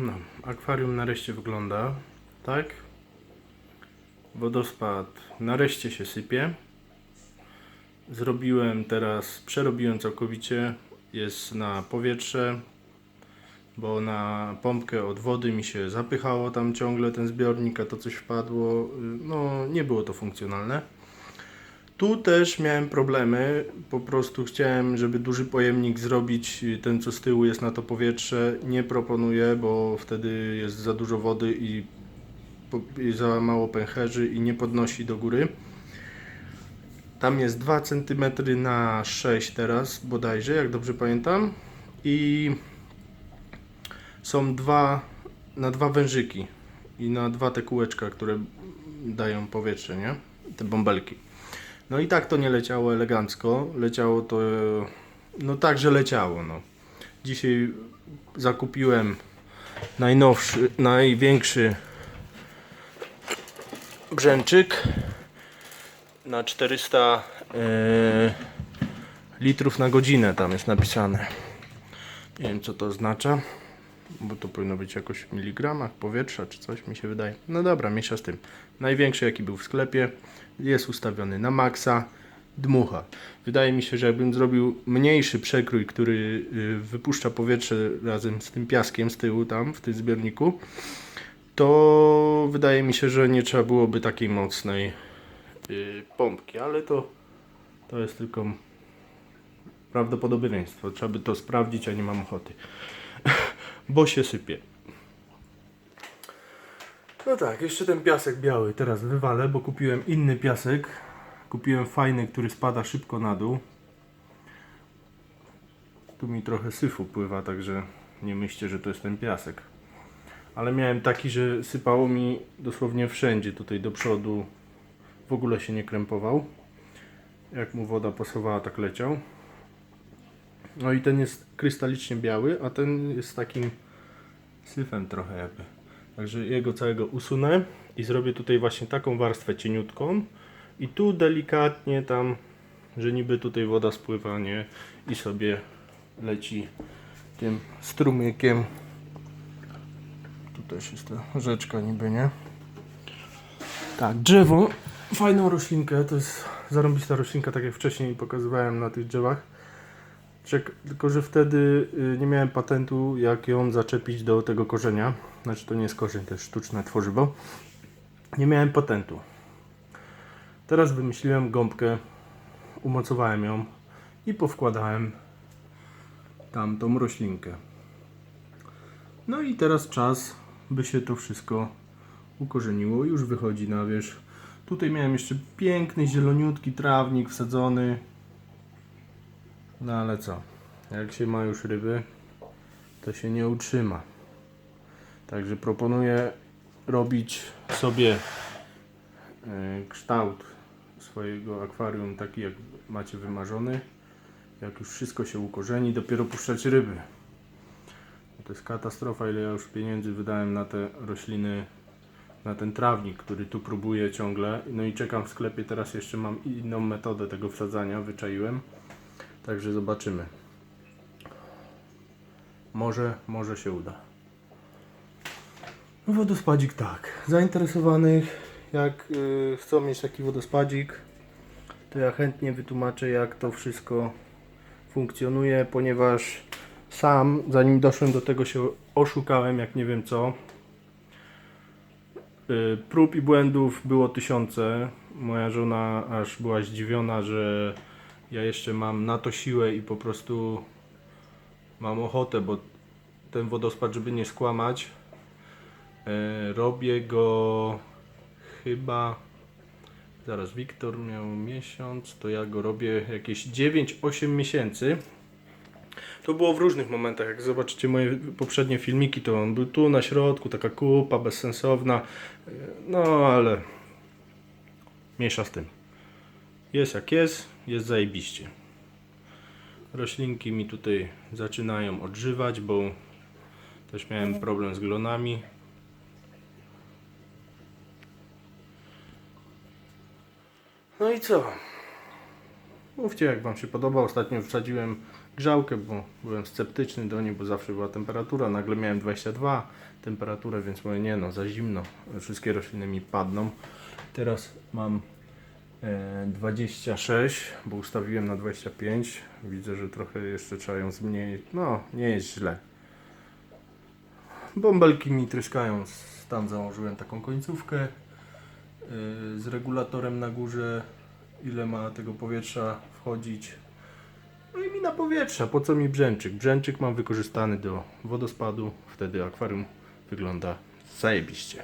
No, akwarium nareszcie wygląda tak. Wodospad nareszcie się sypie. Zrobiłem teraz, przerobiłem całkowicie. Jest na powietrze, bo na pompkę od wody mi się zapychało tam ciągle ten zbiornik, a to coś wpadło. No, nie było to funkcjonalne. Tu też miałem problemy. Po prostu chciałem, żeby duży pojemnik zrobić. Ten, co z tyłu jest na to powietrze, nie proponuję, bo wtedy jest za dużo wody i za mało pęcherzy i nie podnosi do góry. Tam jest 2 cm na 6 teraz bodajże, jak dobrze pamiętam. I są dwa na dwa wężyki i na dwa te kółeczka, które dają powietrze, nie? Te bąbelki. No i tak to nie leciało elegancko. Leciało to, e, no tak, że leciało. No. Dzisiaj zakupiłem najnowszy, największy brzęczyk na 400 e, litrów na godzinę tam jest napisane. Nie wiem co to oznacza, bo to powinno być jakoś w miligramach powietrza czy coś mi się wydaje. No dobra, mniejsza z tym. Największy jaki był w sklepie jest ustawiony na maksa, dmucha. Wydaje mi się, że jakbym zrobił mniejszy przekrój, który y, wypuszcza powietrze razem z tym piaskiem z tyłu tam w tym zbiorniku, to wydaje mi się, że nie trzeba byłoby takiej mocnej y, pompki, ale to, to jest tylko prawdopodobieństwo. Trzeba by to sprawdzić, a nie mam ochoty. Bo się sypie. No tak, jeszcze ten piasek biały teraz wywalę, bo kupiłem inny piasek. Kupiłem fajny, który spada szybko na dół. Tu mi trochę syfu pływa, także nie myślcie, że to jest ten piasek. Ale miałem taki, że sypało mi dosłownie wszędzie, tutaj do przodu. W ogóle się nie krępował. Jak mu woda pasowała, tak leciał. No i ten jest krystalicznie biały, a ten jest takim syfem trochę jakby. Także jego całego usunę i zrobię tutaj właśnie taką warstwę cieniutką i tu delikatnie tam, że niby tutaj woda spływa, nie? I sobie leci tym strumykiem. Tu też jest ta rzeczka niby, nie? Tak, drzewo, fajną roślinkę, to jest zarąbista roślinka, tak jak wcześniej pokazywałem na tych drzewach. Czek, tylko, że wtedy y, nie miałem patentu, jak ją zaczepić do tego korzenia. Znaczy, to nie jest korzeń, to jest sztuczne tworzywo. Nie miałem patentu. Teraz wymyśliłem gąbkę, umocowałem ją i powkładałem tam tą roślinkę. No i teraz czas, by się to wszystko ukorzeniło. Już wychodzi na wierzch. Tutaj miałem jeszcze piękny, zieloniutki trawnik wsadzony. No ale co? Jak się ma już ryby, to się nie utrzyma. Także proponuję robić sobie e, kształt swojego akwarium taki jak macie wymarzony. Jak już wszystko się ukorzeni, dopiero puszczać ryby. To jest katastrofa, ile ja już pieniędzy wydałem na te rośliny, na ten trawnik, który tu próbuję ciągle. No i czekam w sklepie, teraz jeszcze mam inną metodę tego wsadzania, wyczaiłem. Także zobaczymy. Może, może się uda. No wodospadzik tak. Zainteresowanych, jak y, chcą mieć taki wodospadzik, to ja chętnie wytłumaczę, jak to wszystko funkcjonuje, ponieważ sam, zanim doszłem do tego, się oszukałem, jak nie wiem co. Y, Prób i błędów było tysiące. Moja żona aż była zdziwiona, że ja jeszcze mam na to siłę i po prostu mam ochotę, bo ten wodospad, żeby nie skłamać, e, robię go chyba. Zaraz, Wiktor miał miesiąc, to ja go robię jakieś 9-8 miesięcy. To było w różnych momentach. Jak zobaczycie moje poprzednie filmiki, to on był tu na środku, taka kupa bezsensowna. E, No ale mniejsza z tym. Jest jak jest, jest zajebiście. Roślinki mi tutaj zaczynają odżywać, bo też miałem problem z glonami. No i co? Mówcie jak Wam się podoba. Ostatnio wsadziłem grzałkę, bo byłem sceptyczny do niej, bo zawsze była temperatura. Nagle miałem 22 temperaturę, więc mówię nie no, za zimno. Wszystkie rośliny mi padną. Teraz mam 26, bo ustawiłem na 25. Widzę, że trochę jeszcze trzeba ją zmniejszyć. No, nie jest źle. Bąbelki mi tryskają. Tam założyłem taką końcówkę yy, z regulatorem na górze, ile ma tego powietrza wchodzić. No i mi na powietrze, po co mi brzęczyk? Brzęczyk mam wykorzystany do wodospadu, wtedy akwarium wygląda zajebiście.